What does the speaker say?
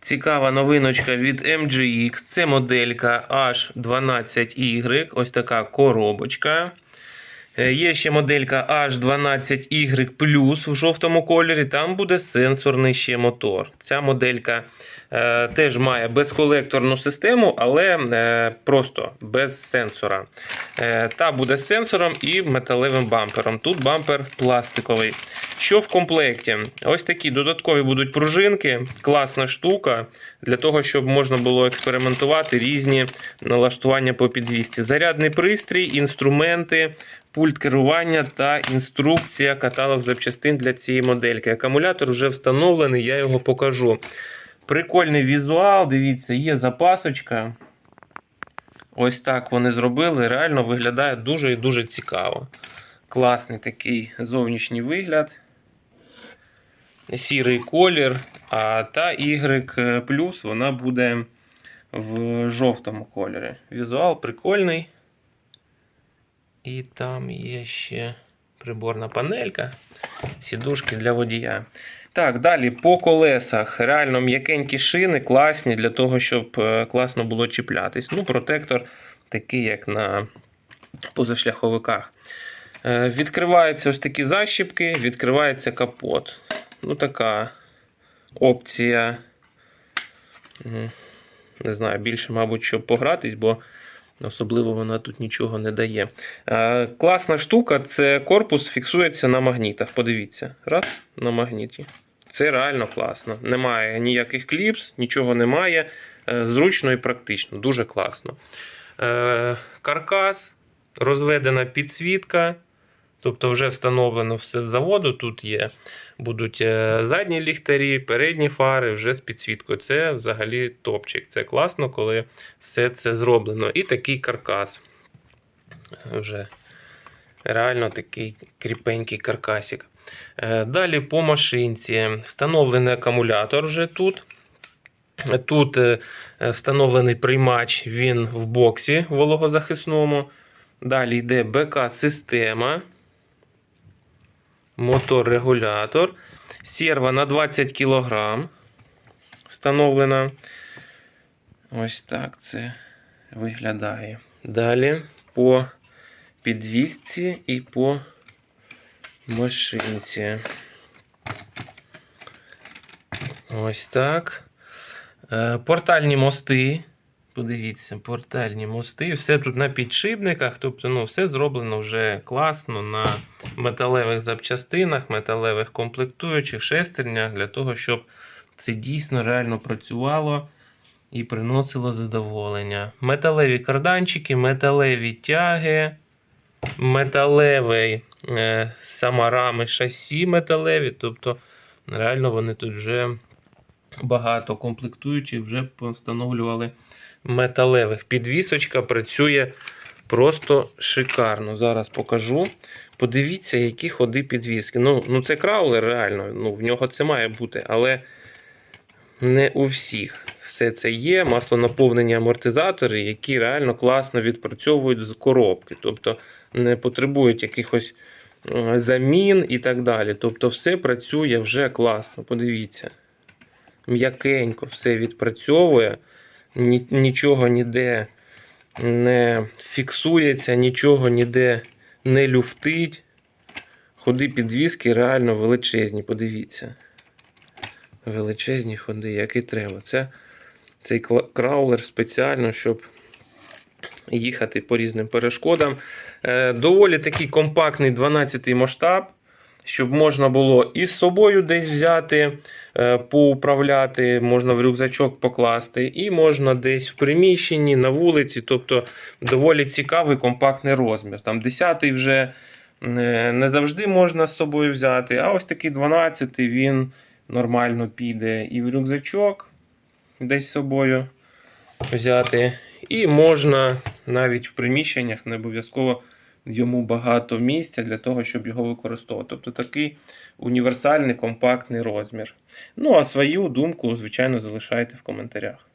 Цікава новиночка від MGX. Це моделька H12Y. Ось така коробочка. Е, Є ще моделька H12Y в жовтому кольорі. Там буде сенсорний ще мотор. Ця моделька теж має безколекторну систему, але е, просто без сенсора. Е, та буде з сенсором і металевим бампером. Тут бампер пластиковий. Що в комплекті? Ось такі додаткові будуть пружинки, класна штука для того, щоб можна було експериментувати різні налаштування по підвісці. Зарядний пристрій, інструменти, пульт керування та інструкція, каталог запчастин для цієї модельки. Акумулятор вже встановлений, я його покажу. Прикольний візуал, дивіться, є запасочка. Ось так вони зробили. Реально виглядає дуже і дуже цікаво. Класний такий зовнішній вигляд. Сірий колір, а та Y вона буде в жовтому кольорі. Візуал прикольний. І там є ще приборна панелька, сідушки для водія. Так, далі по колесах. Реально м'якенькі шини, класні для того, щоб е, класно було чіплятись. Ну, протектор такий, як на позашляховиках. Е, Відкриваються ось такі защіпки, відкривається капот. Ну, така опція. Не знаю, більше, мабуть, щоб погратись, бо особливо вона тут нічого не дає. Класна штука це корпус фіксується на магнітах. Подивіться. Раз, на магніті. Це реально класно. Немає ніяких кліпс, нічого немає. Е, Зручно і практично, дуже класно. Е, Каркас, розведена підсвітка. Тобто вже встановлено все з заводу. Тут є будуть е, задні ліхтарі, передні фари вже з підсвіткою. Це взагалі топчик. Це класно, коли все це зроблено. І такий каркас. Вже реально такий кріпенький каркасик. Е, Далі по машинці. Встановлений акумулятор вже тут. Тут е, встановлений приймач, він в боксі вологозахисному. Далі йде БК-система, мотор-регулятор, серва на 20 кг встановлена. Ось так це виглядає. Далі по підвісці і по машинці. Ось так. Е, Портальні мости. Подивіться, портальні мости. Все тут на підшипниках. Тобто, ну, все зроблено вже класно на металевих запчастинах, металевих комплектуючих, шестернях, для того, щоб це дійсно реально працювало і приносило задоволення. Металеві карданчики, металеві тяги, металевий е, сама рами шасі металеві. Тобто, реально вони тут вже багато комплектуючих вже встановлювали металевих. Підвісочка працює просто шикарно. Зараз покажу. Подивіться, які ходи підвіски. Ну, ну це краулер, реально. Ну, в нього це має бути, але не у всіх. Все це є. Маслонаповнені амортизатори, які реально класно відпрацьовують з коробки. Тобто не потребують якихось е, замін і так далі. Тобто, все працює вже класно. Подивіться. М'якенько все відпрацьовує, нічого ніде не фіксується, нічого ніде не люфтить. Ходи підвіски реально величезні, подивіться. Величезні ходи, як і треба. Це цей краулер спеціально, щоб їхати по різним перешкодам. Е, доволі такий компактний 12-й масштаб, щоб можна було і з собою десь взяти, е, поуправляти, можна в рюкзачок покласти, і можна десь в приміщенні, на вулиці. Тобто доволі цікавий компактний розмір. Там 10-й вже е, не завжди можна з собою взяти, а ось такий 12-й він нормально піде і в рюкзачок десь з собою взяти. І можна навіть в приміщеннях не обов'язково йому багато місця для того, щоб його використовувати. Тобто такий універсальний компактний розмір. Ну а свою думку, звичайно, залишайте в коментарях.